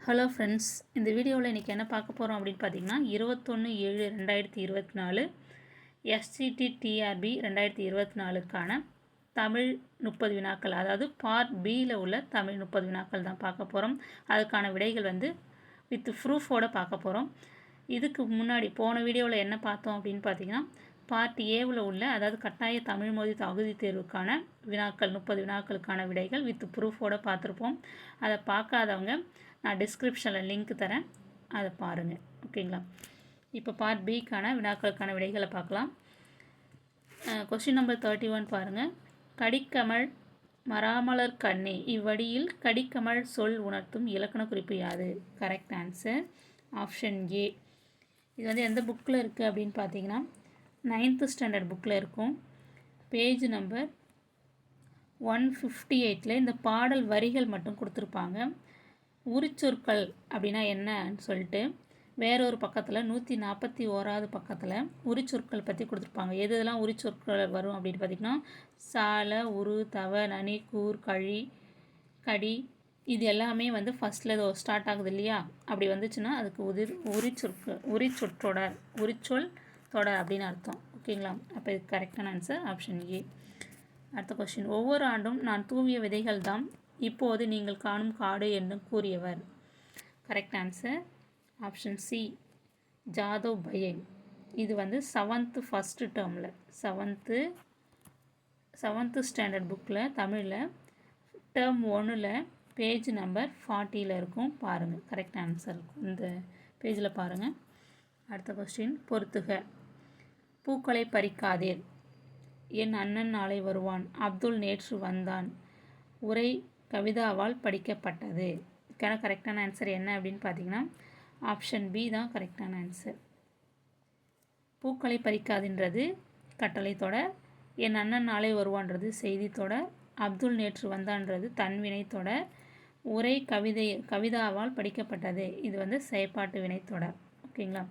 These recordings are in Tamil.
ஹலோ ஃப்ரெண்ட்ஸ் இந்த வீடியோவில் இன்றைக்கி என்ன பார்க்க போகிறோம் அப்படின்னு பார்த்தீங்கன்னா இருபத்தொன்று ஏழு ரெண்டாயிரத்தி இருபத்தி நாலு எஸ்சிடி டிஆர்பி ரெண்டாயிரத்தி இருபத்தி நாலுக்கான தமிழ் முப்பது வினாக்கள் அதாவது பார்ட் பியில் உள்ள தமிழ் முப்பது வினாக்கள் தான் பார்க்க போகிறோம் அதுக்கான விடைகள் வந்து வித் ப்ரூஃபோடு பார்க்க போகிறோம் இதுக்கு முன்னாடி போன வீடியோவில் என்ன பார்த்தோம் அப்படின்னு பார்த்தீங்கன்னா பார்ட் ஏவில் உள்ள அதாவது கட்டாய தமிழ் மொழி தகுதி தேர்வுக்கான வினாக்கள் முப்பது வினாக்களுக்கான விடைகள் வித் ப்ரூஃபோட பார்த்துருப்போம். அதை பார்க்காதவங்க நான் டிஸ்கிரிப்ஷனில் லிங்க் தரேன். அதை பாருங்கள் ஓகேங்களா? இப்போ பார்ட் பிக்கான வினாக்களுக்கான விடைகளை பார்க்கலாம். கொஸ்டின் நம்பர் தேர்ட்டி ஒன் பாருங்கள் கடிக்கமல் மராமலர் கண்ணே இவ்வடியில் கடிக்கமல் சொல் உணர்த்தும் இலக்கண குறிப்பு யாது? கரெக்ட் ஆன்சர் ஆப்ஷன் ஏ இது வந்து எந்த புக்கில் இருக்குது அப்படின்னு பார்த்தீங்கன்னா நைன்த்து ஸ்டாண்டர்ட் புக்கில் இருக்கும். பேஜ் நம்பர் ஒன் ஃபிஃப்டி எயிட்டில் இந்த பாடல் வரிகள் மட்டும் கொடுத்துருப்பாங்க. உரிச்சொற்கள் அப்படின்னா என்னன்னு சொல்லிட்டு வேறொரு பக்கத்தில் நூற்றி நாற்பத்தி ஓராவது பக்கத்தில் உரிச்சொற்கள் பற்றி கொடுத்துருப்பாங்க. எது எதெல்லாம் உரிச்சொற்கள் வரும் அப்படின்னு பார்த்திங்கன்னா சாலை உரு தவ நனி கூர் கழி கடி இது எல்லாமே வந்து ஃபஸ்ட்டில் ஸ்டார்ட் ஆகுது இல்லையா? அப்படி வந்துச்சுன்னா அதுக்கு உதிர் உரிச்சொற்கள் உரிச்சொற்றொடர் உரிச்சொல் தொடர் அப்படின்னு அர்த்தம். ஓகேங்களா? அப்போ இது கரெக்டான ஆன்சர் ஆப்ஷன் ஏ அடுத்த கொஸ்டின் ஒவ்வொரு ஆண்டும் நான் தூவிய விதைகள் தான் இப்போது நீங்கள் காணும் காடு என்று கூறியவர். கரெக்ட் ஆன்சர் ஆப்ஷன் சி ஜாதவ் பயன் இது வந்து செவன்த்து ஃபஸ்ட்டு டேர்மில் செவன்த்து செவன்த்து ஸ்டாண்டர்ட் புக்கில் தமிழில். டேர்ம் ஒன்றில் பேஜ் நம்பர் ஃபார்ட்டியில் இருக்கும். பாருங்கள் கரெக்ட் ஆன்சர் இருக்கும் இந்த பேஜில் பாருங்கள் அடுத்த கொஸ்டின் பொறுத்துக. பூக்களை பறிக்காதீர் என் அண்ணன் நாளை வருவான். அப்துல் நேற்று வந்தான். உரை கவிதாவால் படிக்கப்பட்டது. இதுக்கான கரெக்டான ஆன்சர் என்ன அப்படின்னு பார்த்தீங்கன்னா ஆப்ஷன் பி தான் கரெக்டான ஆன்சர் பூக்களை பறிக்காதுன்றது கட்டளை தொடர் என் அண்ணன் நாளை வருவான்றது செய்தி தொடர் அப்துல் நேற்று வந்தான்றது தன்வினை தொடர் உரை கவிதை கவிதாவால் படிக்கப்பட்டது. இது வந்து செயற்பாட்டு வினை தொடர் ஓகேங்களா?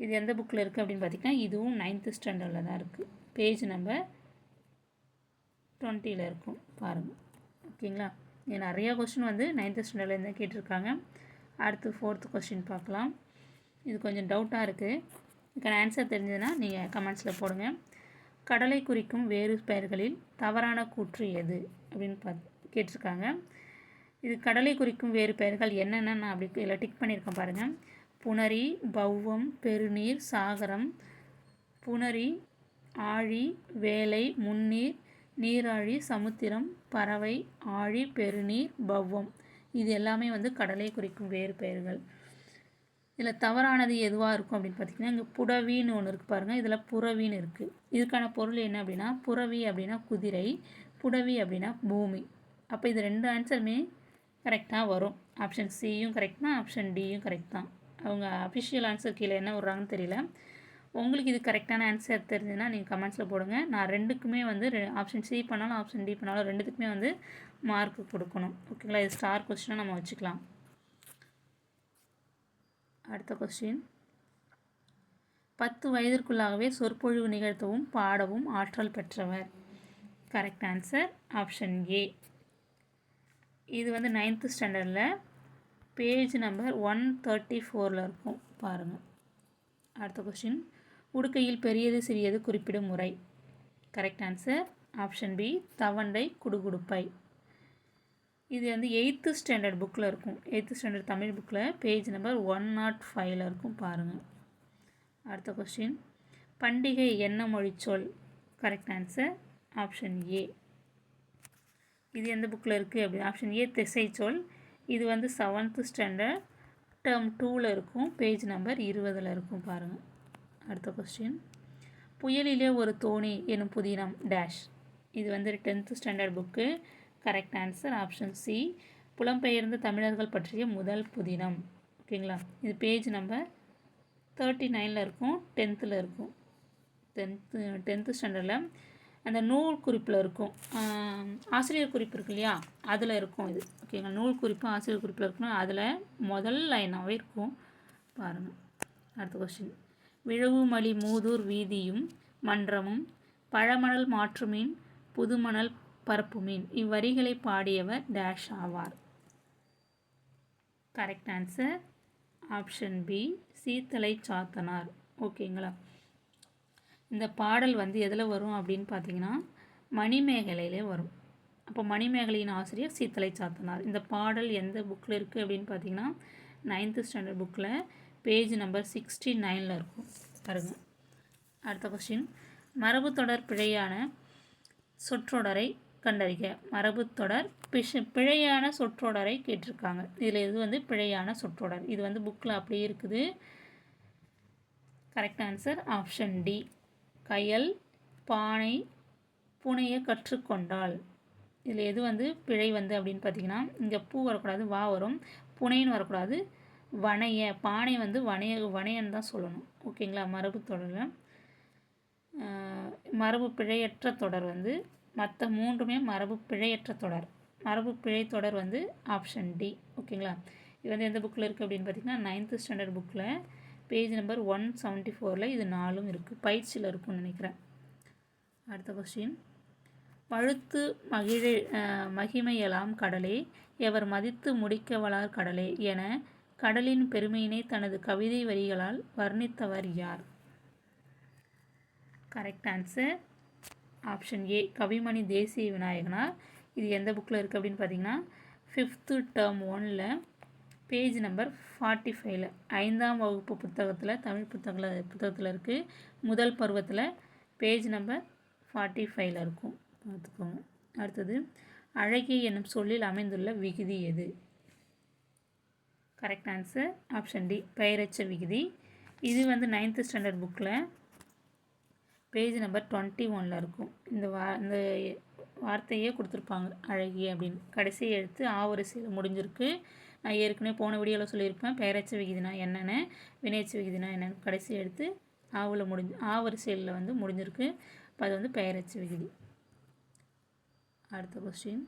இது எந்த புக்கில் இருக்குது அப்படின்னு பார்த்தீங்கன்னா இதுவும் நைன்த்து ஸ்டாண்டர்டில் தான் இருக்குது பேஜ் நம்பர் டுவெண்ட்டியில் இருக்கும் பாருங்கள் ஓகேங்களா? இது நிறையா கொஸ்டின் வந்து நைன்த்து ஸ்டாண்டர்ட்லேருந்து கேட்டிருக்காங்க. அடுத்து ஃபோர்த்து கொஸ்டின் பார்க்கலாம். இது கொஞ்சம் டவுட்டாக இருக்குது இதுக்கான ஆன்சர் தெரிஞ்சதுன்னா நீங்கள் கமெண்ட்ஸில் போடுங்க. கடலை குறிக்கும் வேறு பெயர்களில் தவறான கூற்று எது? அப்படின்னு பார்த்து கேட்டிருக்காங்க. இது கடலை குறிக்கும் வேறு பெயர்கள் என்னென்ன? நான் அப்படி இதில் டிக் பண்ணியிருக்கேன் பாருங்கள் புனரி பௌவம் பெருநீர் சாகரம் புனரி ஆழி வேலை முன்னீர் நீராழி சமுத்திரம் பறவை ஆழி பெருநீர் பௌவம். இது எல்லாமே வந்து கடலை குறிக்கும் வேறு பெயர்கள். இதில் தவறானது எதுவாக இருக்கும் அப்படின்னு பார்த்தீங்கன்னா இங்கே புடவின்னு ஒன்று இருக்குது பாருங்கள் இதில் புறவின்னு இருக்குது இதுக்கான பொருள் என்ன அப்படின்னா புறவி அப்படின்னா குதிரை புடவி அப்படின்னா பூமி. அப்போ இது ரெண்டு ஆன்சருமே கரெக்டாக வரும். ஆப்ஷன் சியும் கரெக்ட் தான் ஆப்ஷன் டியும் கரெக்ட் தான். அவங்க அஃபிஷியல் ஆன்சர் கீழே என்ன விட்றாங்கன்னு தெரியல. உங்களுக்கு இது கரெக்டான ஆன்சர் தெரிஞ்சுன்னா நீங்கள் கமெண்ட்ஸில் போடுங்க. நான் ரெண்டுக்குமே வந்து ஆப்ஷன் சி பண்ணாலும் ஆப்ஷன் டி பண்ணாலும் ரெண்டுத்துக்குமே வந்து மார்க் கொடுக்கணும். ஓகேங்களா இது ஸ்டார் கொஸ்டினாக நம்ம வச்சுக்கலாம். அடுத்த கொஸ்டின் பத்து வயதிற்குள்ளாகவே சொற்பொழிவு நிகழ்த்தவும் பாடவும் ஆற்றல் பெற்றவர். கரெக்ட் ஆன்சர் ஆப்ஷன் ஏ இது வந்து நைன்த்து ஸ்டாண்டர்டில் பேஜ் நம்பர் ஒன் தேர்ட்டி ஃபோரில் இருக்கும். பாருங்கள் அடுத்த கொஸ்டின் உடுக்கையில் பெரியது சிறியது குறிப்பிடும் முறை கரெக்ட் ஆன்சர் ஆப்ஷன் பி தவண்டை குடுகுடுப்பை. இது வந்து எயித்து ஸ்டாண்டர்ட் புக்கில் இருக்கும். எயித்து ஸ்டாண்டர்ட் தமிழ் புக்கில் பேஜ் நம்பர் ஒன் நாட் ஃபைவ்ல இருக்கும். பாருங்கள் அடுத்த கொஸ்டின் பண்டிகை என்ன மொழிச்சொல் கரெக்ட் ஆன்சர் ஆப்ஷன் ஏ இது எந்த புக்கில் இருக்குது அப்படி. ஆப்ஷன் ஏ திசை சொல். இது வந்து செவன்த்து ஸ்டாண்டர்ட் டேர்ம் டூவில் இருக்கும். பேஜ் நம்பர் இருபதில் இருக்கும் பாருங்கள் அடுத்த கொஸ்டின் புயலிலே ஒரு தோணி எனும் புதினம் டேஷ் இது வந்து tenth standard book correct answer option C புலம்பெயர்ந்த தமிழர்கள் பற்றிய முதல் புதினம். ஓகேங்களா இது பேஜ் நம்பர் தேர்ட்டி நைனில் இருக்கும். டென்த்தில் இருக்கும். டென்த்து டென்த்து ஸ்டாண்டர்டில் அந்த நூல் குறிப்பில் இருக்கும். ஆசிரியர் குறிப்பு இருக்கு இல்லையா? அதில் இருக்கும் இது. ஓகேங்களா நூல் குறிப்பு ஆசிரியர் குறிப்பில் இருக்கணும் அதில் முதல் லைனாகவே இருக்கும். பாருங்கள் அடுத்த கொஸ்டின் விழவுமலி மூதூர் வீதியும் மன்றமும் பழமணல் மாற்று மீன் புதுமணல் பரப்பு மீன் இவ்வரிகளை பாடியவர் டேஷ் ஆவார். Correct answer option B Seethalai Sathanar. ஓகேங்களா இந்த பாடல் வந்து எதில் வரும் அப்படின்னு பார்த்தீங்கன்னா மணிமேகலையிலே வரும். அப்போ மணிமேகலையின் ஆசிரியர் சீத்தலை சாத்தனார். இந்த பாடல் எந்த புக்கில் இருக்குது அப்படின்னு பார்த்தீங்கன்னா நைன்த்து ஸ்டாண்டர்ட் புக்கில் பேஜ் நம்பர் சிக்ஸ்டி நைனில் இருக்கும். பாருங்கள் அடுத்த கொஸ்டின் மரபு தொடர் பிழையான சொற்றொடரை கண்டறிக. மரபு தொடர் பிஷ பிழையான சொற்றொடரை கேட்டிருக்காங்க. இதில் இது வந்து பிழையான சொற்றொடர்? இது வந்து புக்கில் அப்படியே இருக்குது. Correct answer option D Kayal பானை பூனையை கற்றுக்கொண்டாள். இதில் எது வந்து பிழை வந்து அப்படின்னு பார்த்தீங்கன்னா இங்கே பூ வரக்கூடாது வா வரும். புனைன்னு வரக்கூடாது வனைய பானை வந்து வனைய வனையன்னு தான் சொல்லணும். ஓகேங்களா? மரபு தொடரில். மரபு பிழையற்ற தொடர் வந்து மற்ற மூன்றுமே மரபு பிழையற்ற தொடர். மரபு பிழை தொடர் வந்து ஆப்ஷன் டி. ஓகேங்களா? இது வந்து எந்த புக்கில் இருக்குது அப்படின்னு பார்த்தீங்கன்னா நைன்த்து ஸ்டாண்டர்ட் புக்கில் பேஜ் நம்பர் ஒன் செவன்ட்டி ஃபோரில் இது நாலும் இருக்குது பயிற்சியில் இருக்கும்னு நினைக்கிறேன். அடுத்த கொஸ்டின் பழுத்து மகிழ மகிமையலாம் கடலே எவர் மதித்து முடிக்க வளார் கடலே என கடலின் பெருமையினை தனது கவிதை வரிகளால் வர்ணித்தவர் யார்? Correct answer option A Kavimani Desiya Vinayaganar. இது எந்த புக்கில் இருக்குது அப்படின்னு பார்த்தீங்கன்னா ஃபிஃப்த்து டேர்ம் ஒனில் பேஜ் நம்பர் ஃபார்ட்டி ஃபைவ்ல. ஐந்தாம் வகுப்பு புத்தகத்தில் தமிழ் புத்தகத்தில் புத்தகத்தில் இருக்குது முதல் பருவத்தில் பேஜ் நம்பர் ஃபார்ட்டி ஃபைவ்ல இருக்கும். பார்த்துக்கோங்க. அடுத்தது அழகிய என்னும் சொல்லில் அமைந்துள்ள விகுதி எது? கரெக்ட் ஆன்சர் ஆப்ஷன் டி பெயரச்ச விகுதி. இது வந்து நைன்த்து ஸ்டாண்டர்ட் புக்கில் பேஜ் நம்பர் டுவெண்ட்டி ஒனில் இருக்கும். இந்த வா இந்த வார்த்தையே கொடுத்துருப்பாங்க. அழகி அப்படின்னு. கடைசி எழுத்து ஆவரிசையில் முடிஞ்சிருக்கு. நான் ஏற்கனவே போன வீடியோவில் சொல்லியிருப்பேன். பெயரச்ச விகிதினா என்னென்னு வினைச்ச விகிதினா என்னென்னு. கடைசி எழுத்து ஆவில் முடிஞ்சு ஆவரிசையில் வந்து முடிஞ்சிருக்கு. இப்போ அது வந்து பெயரச்ச விகிதி. அடுத்த கொஸ்டின்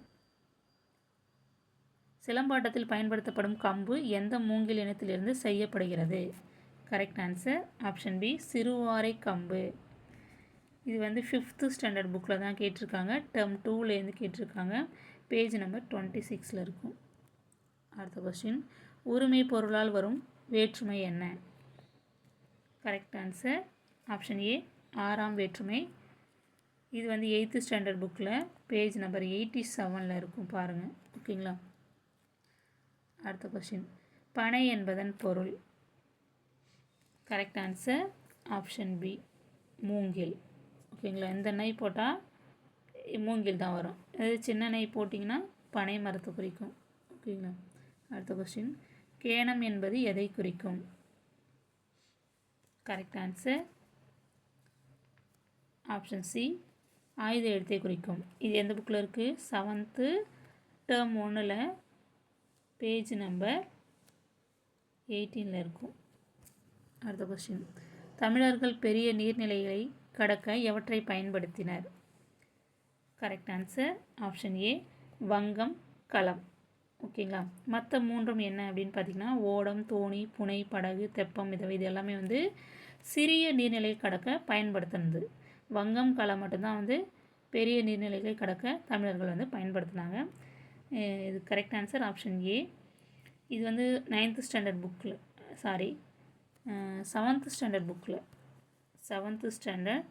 சிலம்பாட்டத்தில் பயன்படுத்தப்படும் கம்பு எந்த மூங்கில் இனத்திலிருந்து செய்யப்படுகிறது? கரெக்ட் ஆன்சர் ஆப்ஷன் பி சிறுவாரை கம்பு. இது வந்து ஃபிஃப்த்து ஸ்டாண்டர்ட் புக்கில் தான் கேட்டிருக்காங்க. டேர்ம் டூலேருந்து கேட்டிருக்காங்க. பேஜ் நம்பர் டுவெண்ட்டி சிக்ஸில் இருக்கும். அடுத்த கொஸ்டின் உரிமை பொருளால் வரும் வேற்றுமை என்ன? கரெக்ட் ஆன்சர் ஆப்ஷன் ஏ ஆறாம் வேற்றுமை. இது வந்து எயித்து ஸ்டாண்டர்ட் புக்கில் பேஜ் நம்பர் எயிட்டி செவனில் இருக்கும் பாருங்கள் ஓகேங்களா அடுத்த கொஸ்டின் பனை என்பதன் பொருள். கரெக்ட் ஆன்சர் ஆப்ஷன் பி மூங்கில். ஓகேங்களா? இந்த நெய் போட்டால் மூங்கில் தான் வரும். இது சின்ன நெய் போட்டிங்கன்னா பனை மரத்தை குறிக்கும். ஓகேங்களா? அடுத்த கொஸ்டின் கேனம் என்பது எதை குறிக்கும்? கரெக்ட் ஆன்சர் ஆப்ஷன் சி ஆயுத எழுத்தை குறிக்கும். இது எந்த புக்கில் இருக்குது செவன்த்து டேர்ம் ஒன்றில் பேஜ் நம்பர் எயிட்டீனில் இருக்கும். அடுத்த கொஸ்டின் தமிழர்கள் பெரிய நீர்நிலைகளை கடக்க எவற்றை பயன்படுத்தினர்? கரெக்ட் ஆன்சர் ஆப்ஷன் ஏ வங்கம் களம். ஓகேங்களா மற்ற மூன்றும் என்ன அப்படின்னு பார்த்தீங்கன்னா ஓடம் தோணி புனை படகு தெப்பம் இதவை இது எல்லாமே வந்து சிறிய நீர்நிலையை கடக்க பயன்படுத்தினது. வங்கம் களம் மட்டும்தான் வந்து பெரிய நீர்நிலைகளை கடக்க தமிழர்கள் வந்து பயன்படுத்தினாங்க. இது கரெக்ட் ஆன்சர் ஆப்ஷன் ஏ இது வந்து நைன்த்து ஸ்டாண்டர்ட் புக்கில் சாரி செவன்த்து ஸ்டாண்டர்ட் புக்கில் செவன்த்து ஸ்டாண்டர்ட்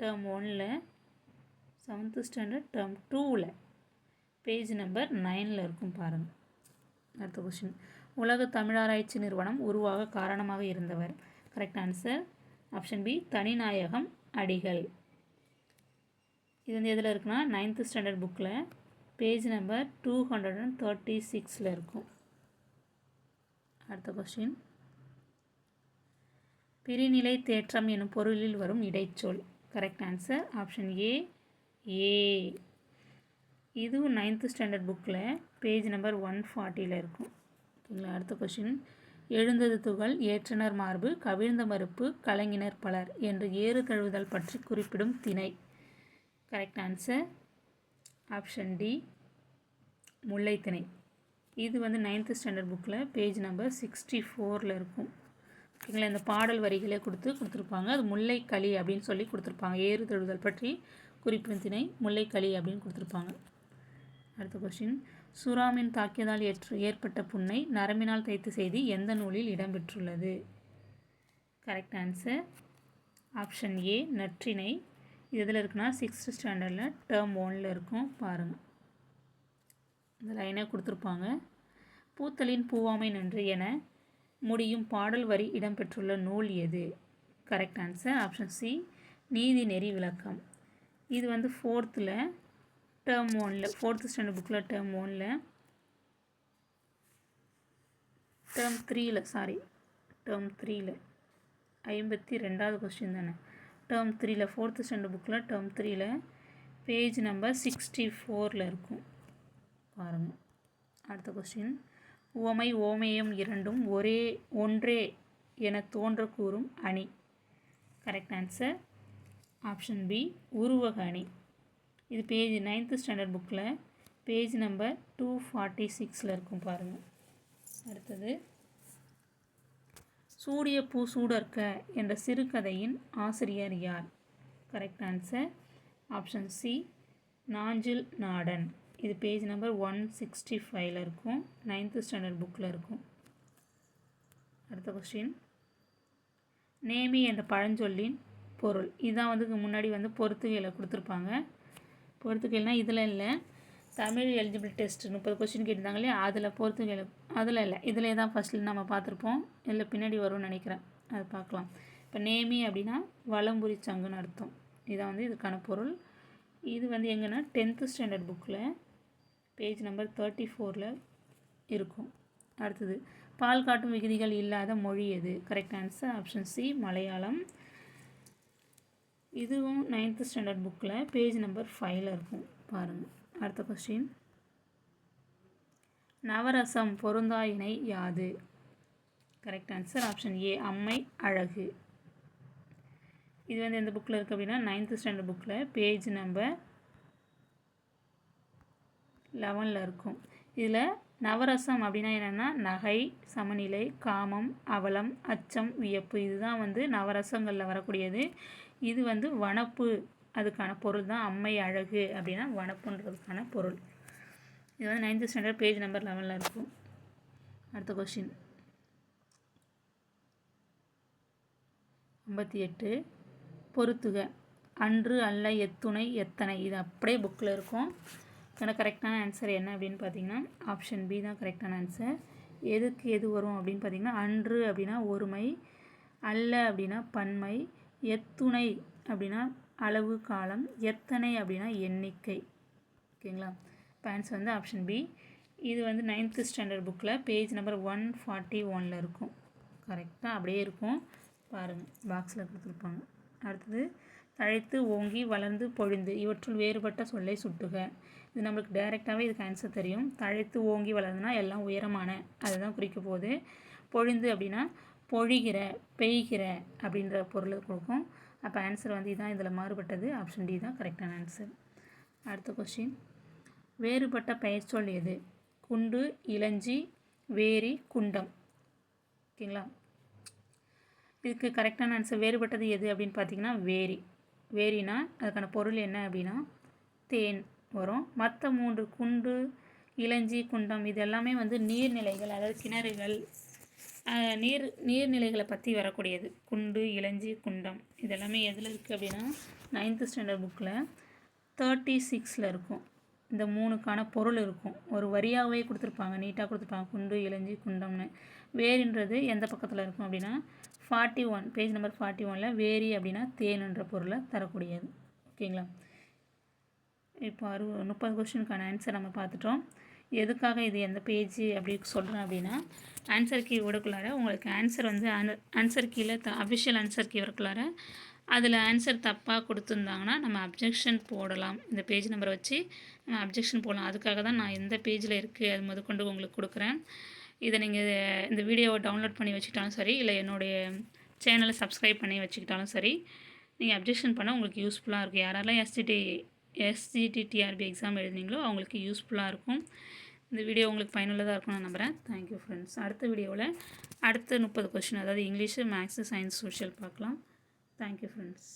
டேர்ம் ஒனில் செவன்த்து ஸ்டாண்டர்ட் டேர்ம் டூவில் பேஜ் நம்பர் நைனில் இருக்கும் பாருங்கள் அடுத்த கொஷின் உலக தமிழாராய்ச்சி நிறுவனம் உருவாக காரணமாக இருந்தவர். Correct answer option B Thaninayagam Adigal. இது வந்து எதில் இருக்குன்னா நைன்த்து ஸ்டாண்டர்ட் புக்கில் page number two hundred and thirty சிக்ஸில் இருக்கும். அடுத்த கொஸ்டின் பிரிநிலை தேற்றம் எனும் பொருளில் வரும் இடைச்சொல். Correct answer option A A இதுவும் நைன்த்து ஸ்டாண்டர்ட் புக்கில் பேஜ் நம்பர் ஒன் ஃபார்ட்டியில் இருக்கும். ஓகேங்களா? அடுத்த கொஷின் எழுந்தது துகள் ஏற்றனர் மார்பு கவிழ்ந்த மறுப்பு கலைஞனர் பலர் என்று ஏறு தழுவுதல் பற்றி குறிப்பிடும் திணை. கரெக்ட் ஆன்சர் ஆப்ஷன் டி முல்லைத்திணை. இது வந்து நைன்த்து ஸ்டாண்டர்ட் புக்கில் பேஜ் நம்பர் சிக்ஸ்டி ஃபோரில் இருக்கும். ஓகேங்களா இந்த பாடல் வரிகளே கொடுத்து கொடுத்துருப்பாங்க. அது முல்லைக்களி அப்படின்னு சொல்லி கொடுத்துருப்பாங்க. ஏறுதழுதல் பற்றி குறிப்பிடும் திணை முல்லைக்களி அப்படின்னு கொடுத்துருப்பாங்க. அடுத்த கொஸ்டின் சுறாமின் தாக்கியதால் ஏற்று ஏற்பட்ட புண்ணை நரம்பினால் தைத்து செய்தி எந்த நூலில் இடம்பெற்றுள்ளது? Correct answer option A Natrinai இது எதில் இருக்குன்னா சிக்ஸ்த் ஸ்டாண்டர்டில் டேர்ம் ஒனில் இருக்கும். பாருங்கள் இந்த லைனை கொடுத்துருப்பாங்க. பூத்தலின் பூவாமை நன்று என முடியும். பாடல் வரி இடம்பெற்றுள்ள நூல் எது? கரெக்ட் ஆன்சர் ஆப்ஷன் சி நீதி நெறி விளக்கம். இது வந்து ஃபோர்த்தில் டேர்ம் ஒனில் ஃபோர்த்து ஸ்டாண்டர்ட் புக்கில் டேர்ம் ஒனில் டேர்ம் த்ரீயில் சாரி டேர்ம் த்ரீயில் ஐம்பத்தி ரெண்டாவது கொஸ்டின் தானே. டேர்ம் த்ரீயில் ஃபோர்த்து ஸ்டாண்டர்ட் புக்கில் டேர்ம் த்ரீயில் பேஜ் நம்பர் சிக்ஸ்டி ஃபோரில் இருக்கும். பாருங்கள் அடுத்த கொஸ்டின் உவமை ஓமேயம் இரண்டும் ஒரே ஒன்றே என தோன்ற கூறும் அணி. கரெக்ட் ஆன்சர் ஆப்ஷன் பி உருவக அணி. இது பேஜ் நைன்த்து ஸ்டாண்டர்ட் புக்கில் பேஜ் நம்பர் டூ ஃபார்ட்டி சிக்ஸில் இருக்கும் பாருங்கள் அடுத்தது சூடிய பூ சூடர்க்க என்ற சிறுகதையின் ஆசிரியர் யார்? Correct answer option C Nanjil Nadan. இது பேஜ் நம்பர் ஒன் சிக்ஸ்டி ஃபைவ்ல இருக்கும். நைன்த்து ஸ்டாண்டர்ட் புக்கில் இருக்கும். அடுத்த கொஸ்டின் நேமி என்ற பழஞ்சொல்லின் பொருள். இதுதான் வந்து முன்னாடி வந்து பொறுத்துகையில் கொடுத்துருப்பாங்க. பொறுத்துகையில்னால் இதில் இல்லை. தமிழ் எலிஜிபிள் டெஸ்ட் முப்பது கொஸ்டின் கேட்டிருந்தாங்க இல்லையா? அதில் பொறுத்துகையில் அதில் இல்லை. இதிலே தான் ஃபஸ்ட்டில் நம்ம பார்த்துருப்போம். இல்லை பின்னாடி வரும்னு நினைக்கிறேன். அதை பார்க்கலாம். இப்போ நேமி அப்படின்னா வலம்புரி சங்குன்னு அர்த்தம். இதான் வந்து இதுக்கான பொருள். இது வந்து எங்கன்னா டென்த்து ஸ்டாண்டர்ட் புக்கில் பேஜ் நம்பர் தேர்ட்டி ஃபோரில் இருக்கும். அடுத்தது பால் காட்டும் விகுதிகள் இல்லாத மொழி எது? Correct answer option C Malayalam. இதுவும் நைன்த்து ஸ்டாண்டர்ட் புக்கில் பேஜ் நம்பர் ஃபைவ்ல இருக்கும். பாருங்கள் அடுத்த கொஸ்டின் நவரசம் பொருந்தா இணை யாது? கரெக்ட் ஆன்சர் ஆப்ஷன் ஏ அம்மை அழகு. இது வந்து எந்த புக்கில் இருக்குது அப்படின்னா நைன்த்து ஸ்டாண்டர்ட் புக்கில் பேஜ் நம்பர் லெவனில் இருக்கும். இதில் நவரசம் அப்படின்னா என்னென்னா நகை சமநிலை காமம் அவலம் அச்சம் வியப்பு. இதுதான் வந்து நவரசங்களில் வரக்கூடியது. இது வந்து வனப்பு அதுக்கான பொருள் தான் அம்மை அழகு அப்படின்னா வனப்புன்றதுக்கான பொருள். இது வந்து நைன்த்து ஸ்டாண்டர்ட் பேஜ் நம்பர் லெவனில் இருக்கும். அடுத்த கொஷின் ஐம்பத்தி எட்டு. பொறுத்துக. அன்று அல்ல எத்துணை எத்தனை? இது அப்படியே புக்கில் இருக்கும். ஆனால் கரெக்டான ஆன்சர் என்ன அப்படின்னு பார்த்தீங்கன்னா ஆப்ஷன் பி தான் கரெக்டான ஆன்சர் எதுக்கு எது வரும் அப்படின்னு பார்த்தீங்கன்னா அன்று அப்படின்னா ஒருமை அல்ல அப்படின்னா பன்மை எத்துணை அப்படின்னா அளவு காலம் எத்தனை அப்படின்னா எண்ணிக்கை. ஓகேங்களா இப்போ ஆன்சர் வந்து ஆப்ஷன் பி இது வந்து நைன்த்து ஸ்டாண்டர்ட் புக்கில் பேஜ் நம்பர் ஒன் ஃபார்ட்டி ஒனில் இருக்கும். கரெக்டாக அப்படியே இருக்கும். பாருங்கள் பாக்ஸில் கொடுத்துருப்பாங்க. அடுத்தது தழைத்து ஓங்கி வளர்ந்து பொழிந்து இவற்றுள் வேறுபட்ட சொல்லை சுட்டுக. இது நம்மளுக்கு டைரெக்டாகவே இதுக்கு ஆன்சர் தெரியும். தழைத்து ஓங்கி வளர்ந்துனா எல்லாம் உயரமான அதுதான் குறிக்க போகுது. பொழிந்து அப்படின்னா பொழிகிற பெய்கிற அப்படின்ற பொருளை கொடுக்கும். அப்போ ஆன்சர் வந்து இதுதான் இதில் மாறுபட்டது. ஆப்ஷன் டி தான் கரெக்டான ஆன்சர் அடுத்த கொஸ்டின் வேறுபட்ட பெயர்ச்சொல் எது? குண்டு இளஞ்சி வேரி குண்டம். ஓகேங்களா? இதுக்கு கரெக்டான ஆன்சர் வேறுபட்டது எது அப்படின்னு பார்த்தீங்கன்னா வேரி. வேரினா அதுக்கான பொருள் என்ன அப்படின்னா தேன் வரும். மற்ற மூன்று குண்டு இளஞ்சி குண்டம் இது எல்லாமே வந்து நீர்நிலைகள் அதாவது கிணறுகள் நீர் நீர்நிலைகளை பற்றி வரக்கூடியது. குண்டு இளஞ்சி குண்டம் இதெல்லாமே எதில் இருக்குது அப்படின்னா நைன்த்து ஸ்டாண்டர்ட் புக்கில் தேர்ட்டி சிக்ஸில் இருக்கும். இந்த மூணுக்கான பொருள் இருக்கும். ஒரு வரியாகவே கொடுத்துருப்பாங்க. நீட்டாக கொடுத்துருப்பாங்க. குண்டு இளஞ்சி குண்டம்னு. வேரின்றது எந்த பக்கத்தில் இருக்கும் அப்படின்னா forty one page number forty ஒனில் வேரி அப்படின்னா தேனுன்ற பொருளை தரக்கூடியது. ஓகேங்களா? இப்போ அறுபது முப்பது கொஸ்டினுக்கான ஆன்சர் நம்ம பார்த்துட்டோம். எதுக்காக இது எந்த பேஜ் அப்படி சொல்கிறேன் அப்படின்னா ஆன்சர் கீ விடக்குள்ளார உங்களுக்கு ஆன்சர் வந்து ஆன்சர் கீழே த அஃபிஷியல் ஆன்சர் கீ வரக்குள்ளார அதில் ஆன்சர் தப்பாக கொடுத்துருந்தாங்கன்னா நம்ம அப்ஜெக்ஷன் போடலாம். இந்த பேஜ் நம்பரை வச்சு நம்ம அப்ஜெக்ஷன் போடலாம். அதுக்காக தான் நான் எந்த பேஜில் இருக்குது அது முதற்கொண்டு உங்களுக்கு கொடுக்குறேன். இதை நீங்கள் இந்த வீடியோவை டவுன்லோட் பண்ணி வச்சுக்கிட்டாலும் சரி இல்லை என்னுடைய சேனலை சப்ஸ்கிரைப் பண்ணி வச்சுக்கிட்டாலும் சரி நீங்கள் அப்ஜெக்ஷன் பண்ணால் உங்களுக்கு யூஸ்ஃபுல்லாக இருக்கும். யாரெல்லாம் எஸ்டிடி எஸ்ஜிடிடிஆர்பி எக்ஸாம் எழுதுனீங்களோ அவங்களுக்கு யூஸ்ஃபுல்லாக இருக்கும். இந்த வீடியோ உங்களுக்கு பயனுள்ளதாக இருக்கும்னு நான் நம்புகிறேன் தேங்க்யூ ஃப்ரெண்ட்ஸ் அடுத்த வீடியோவில் அடுத்த முப்பது கொஷின் அதாவது இங்கிலீஷு மேக்ஸு சயின்ஸ் சோஷியல் பார்க்கலாம். Thank you friends